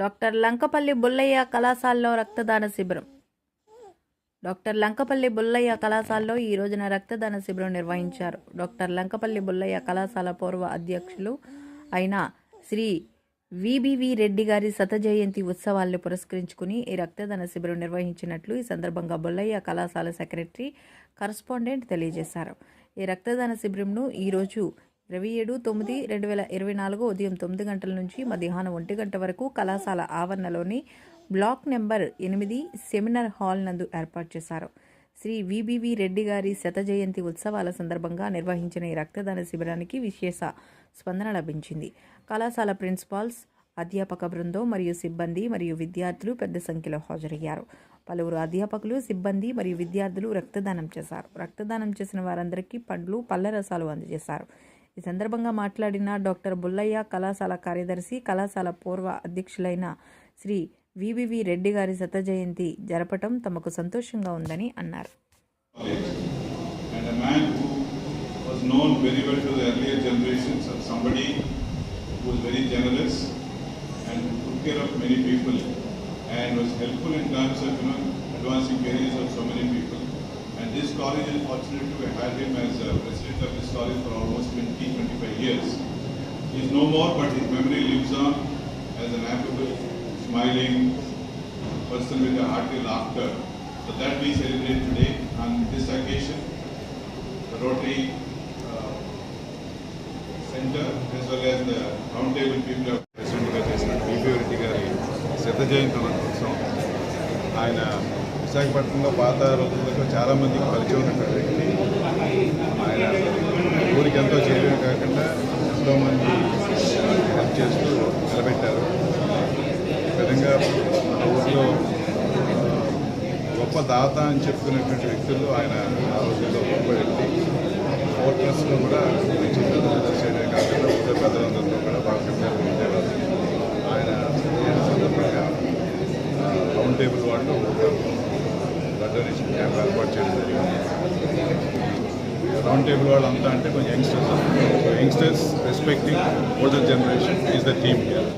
Doctor Lankapalli Bullayya కళాశాలలో రక్తదాన శిబిరం. డాక్టర్ లంకపల్లి బుల్లయ్య కళాశాలలో ఈ రోజున రక్తదాన శిబిరం నిర్వహించారు. డాక్టర్ లంకపల్లి బుల్లయ్య కళాశాల పూర్వ అధ్యక్షులు అయిన శ్రీ విబివి రెడ్డి గారి శత జయంతి ఉత్సవాలను పురస్కరించుకుని ఈ రక్తదాన శిబిరం నిర్వహించినట్లు ఈ సందర్భంగా బుల్లయ్య కళాశాల సెక్రటరీ కరస్పాండెంట్ తెలియజేశారు. ఈ రక్తదాన శిబిరంను ఈరోజు ఇరవై ఏడు తొమ్మిది రెండు వేల ఇరవై నాలుగు ఉదయం తొమ్మిది గంటల నుంచి మధ్యాహ్నం ఒంటి గంట వరకు కళాశాల ఆవరణలోని బ్లాక్ నెంబర్ ఎనిమిది సెమినార్ హాల్ నందు ఏర్పాటు చేశారు. శ్రీ విబివి రెడ్డి గారి శత జయంతి ఉత్సవాల సందర్భంగా నిర్వహించిన ఈ రక్తదాన శిబిరానికి విశేష స్పందన లభించింది. కళాశాల ప్రిన్సిపాల్స్ అధ్యాపక బృందం మరియు సిబ్బంది మరియు విద్యార్థులు పెద్ద సంఖ్యలో హాజరయ్యారు. పలువురు అధ్యాపకులు సిబ్బంది మరియు విద్యార్థులు రక్తదానం చేశారు. రక్తదానం చేసిన వారందరికీ పండ్లు పళ్ళ రసాలు అందజేశారు. ఈ సందర్భంగా మాట్లాడిన డాక్టర్ బుల్లయ్య కళాశాల కార్యదర్శి కళాశాల పూర్వ అధ్యక్షులైన శ్రీ వివి రెడ్డి గారి శత జయంతి జరపటం తమకు సంతోషంగా ఉందని అన్నారు And was helpful in terms of you know advancing careers of so many people. This college is fortunate to have him as a president of this college for almost 20, 25 years. He is no more, but his memory lives on as an affable, smiling person with a hearty laughter. So that we celebrate today on this occasion. The Rotary uh, Center as well as the roundtable people of President Gajasan, ఆయన విశాఖపట్నంలో పాత రోజుల్లో చాలామందికి పరిచయం ఉన్నటువంటి వ్యక్తి. ఆయన ఊరికి ఎంతో చేయడమే కాకుండా ఎంతోమంది హెల్ప్ చేస్తూ నిలబెట్టారు. విధంగా మన ఊరిలో గొప్ప దాత అని చెప్పుకునేటువంటి వ్యక్తులు ఆయన ఆ రోజుల్లో గొప్ప వ్యక్తి. ఫోర్ట్రెస్లో కూడా మంచి ప్రదర్శన చేయడమే కాకుండా ఊళ్ళో పెద్దలందరితో కూడా బాగా చెప్పారు ఉండేవారు ఆయన జయంతి సందర్భంగా ఆ, రౌండ్ టేబుల్ వాళ్ళు ఒక క్యాంప్ ఏర్పాటు చేయడం జరిగింది. రౌండ్ టేబుల్ వాళ్ళంతా అంటే కొంచెం youngsters youngsters respecting older generation is the team here